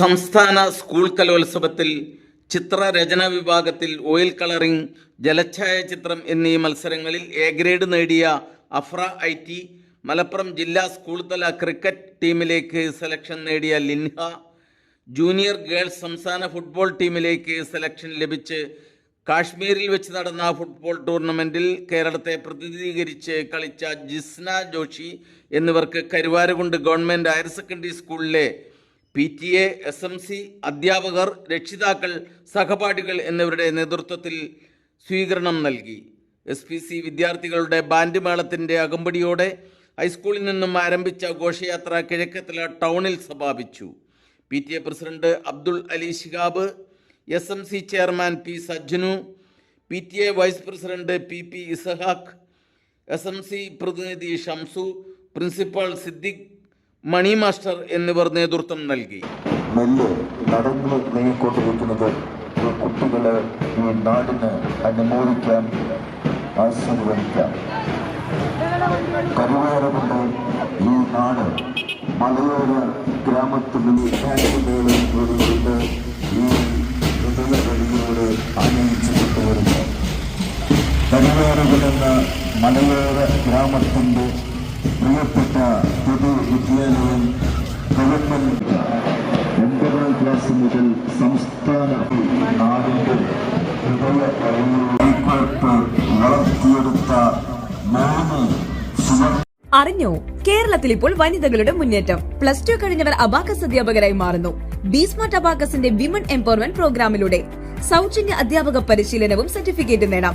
സംസ്ഥാന സ്കൂൾ കലോത്സവത്തിൽ ചിത്രരചന വിഭാഗത്തിൽ ഓയിൽ കളറിംഗ് ജലഛായാചിത്രം എന്നീ മത്സരങ്ങളിൽ എ ഗ്രേഡ് നേടിയ അഫ്ര ഐ ടി മലപ്പുറം ജില്ലാ സ്കൂൾ തല ക്രിക്കറ്റ് ടീമിലേക്ക് സെലക്ഷൻ നേടിയ ലിൻഹ ജൂനിയർ ഗേൾസ് സംസ്ഥാന ഫുട്ബോൾ ടീമിലേക്ക് സെലക്ഷൻ ലഭിച്ച് കാശ്മീരിൽ വെച്ച് നടന്ന ഫുട്ബോൾ ടൂർണമെന്റിൽ കേരളത്തെ പ്രതിനിധീകരിച്ച് കളിച്ച ജിസ്ന ജോഷി എന്നിവർക്ക് കരുവാരകുണ്ട് ഗവൺമെന്റ് ഹയർ സെക്കൻഡറി സ്കൂളിലെ P T A S M C അധ്യാപകർ രക്ഷിതാക്കൾ സഹപാഠികൾ എന്നിവരുടെ നേതൃത്വത്തിൽ സ്വീകരണം നൽകി. എസ് പി സി വിദ്യാർത്ഥികളുടെ ബാൻഡ് മേളത്തിന്റെ അകമ്പടിയോടെ ഹൈസ്കൂളിൽ നിന്നും ആരംഭിച്ച ഘോഷയാത്ര കിഴക്കത്തില ടൗണിൽ സമാപിച്ചു. P T A president Abdul Ali Shihab S M C chairman P Sajjanu P T A vice president P P Isahaq S M C പ്രതിനിധി ഷംസു പ്രിൻസിപ്പൽ സിദ്ദിഖ് മണി മാസ്റ്റർ എന്നിവർ നേതൃത്വം നൽകി. മെല്ലെ നടന്നു നീങ്ങിക്കൊണ്ടിരിക്കുന്നത് ഈ കുട്ടികളെ നാടിന് അനുമോദിക്കാൻ ആശീർവദിക്കാം. കരുവേറകൊണ്ട് ഈ നാട്. മലയോര ഗ്രാമത്തിൽ വിദ്യാർത്ഥികളെ ഒരുകൊണ്ട് ഈ മലയോര ഗ്രാമത്തിന്റെ പ്രിയപ്പെട്ട പൊതുവിദ്യാലയം ഗവൺമെന്റ് ഒമ്പതാം ക്ലാസ് മുതൽ സംസ്ഥാന നാടിന്റെ വളർത്തിയെടുത്ത മൂന്ന് സുവർണ അറിഞ്ഞോ? കേരളത്തിൽ ഇപ്പോൾ വനിതകളുടെ മുന്നേറ്റം. പ്ലസ് ടു കഴിഞ്ഞവർ അബാക്കസ് അധ്യാപകരായി മാറുന്നു. ബീസ്മാർട്ട് അബാക്കസിന്റെ വിമൺ എംപവർമെന്റ് പ്രോഗ്രാമിലൂടെ സൗജന്യ അധ്യാപക പരിശീലനവും സർട്ടിഫിക്കറ്റും നേടാം.